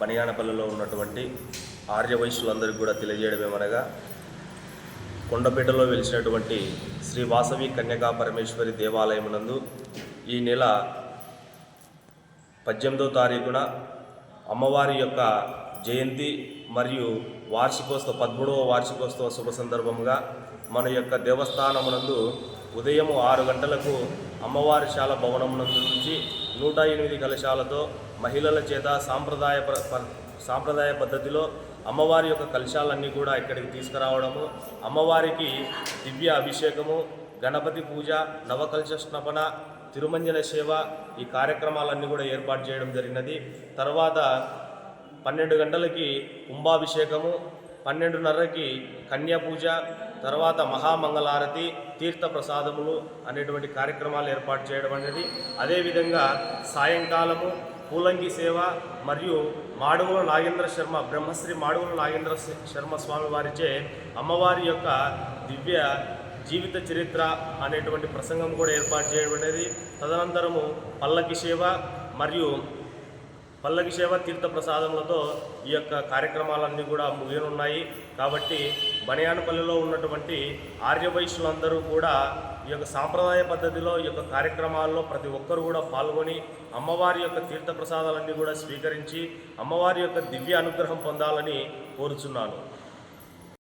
బనియానపల్లిలో ఉన్నటువంటి ఆర్య ఆర్యవైశ్యులందరికీ కూడా తెలియజేయడమేమనగా కొండపేటలో వెలిసినటువంటి శ్రీ వాసవి కన్యకా పరమేశ్వరి దేవాలయమునందు ఈ నెల పద్దెనిమిదో తారీఖున అమ్మవారి యొక్క జయంతి మరియు వార్షికోత్సవ పదమూడవ వార్షికోత్సవ శుభ సందర్భంగా మన యొక్క దేవస్థానమునందు ఉదయం ఆరు గంటలకు అమ్మవారి శాల భవనమునందు నుంచి నూట ఎనిమిది కలశాలతో మహిళల చేత సాంప్రదాయ ప- సాంప్రదాయ పద్ధతిలో అమ్మవారి యొక్క కలశాలన్నీ కూడా ఇక్కడికి తీసుకురావడము. అమ్మవారికి దివ్య అభిషేకము గణపతి పూజ నవకలశ స్నపన తిరుమంజన సేవ ఈ కార్యక్రమాలన్నీ కూడా ఏర్పాటు చేయడం జరిగినది. తర్వాత పన్నెండు గంటలకి కుంభాభిషేకము పన్నెండున్నరకి కన్యా పూజ తర్వాత మహామంగళారతి తీర్థ ప్రసాదములు అనేటువంటి కార్యక్రమాలు ఏర్పాటు చేయడం అనేది. అదేవిధంగా సాయంకాలము పూలంగి సేవ మరియు మాడుగుల నాగేంద్ర శర్మ బ్రహ్మశ్రీ మాడుగుల నాగేంద్ర శర్మ స్వామి వారిచే అమ్మవారి యొక్క దివ్య జీవిత చరిత్ర అనేటువంటి ప్రసంగం కూడా ఏర్పాటు చేయడం అనేది. తదనంతరము పల్లకి సేవ మరియు పల్లకి సేవ తీర్థ ప్రసాదములతో ఈ యొక్క కార్యక్రమాలన్నీ కూడా ముగియనున్నాయి. కాబట్టి బనియానపల్లిలో ఉన్నటువంటి ఆర్యవైశ్యులందరూ కూడా ఈ యొక్క సాంప్రదాయ పద్ధతిలో ఈ యొక్క కార్యక్రమాల్లో ప్రతి ఒక్కరు కూడా పాల్గొని అమ్మవారి యొక్క తీర్థ ప్రసాదాలన్నీ కూడా స్వీకరించి అమ్మవారి యొక్క దివ్య అనుగ్రహం పొందాలని కోరుచున్నాను.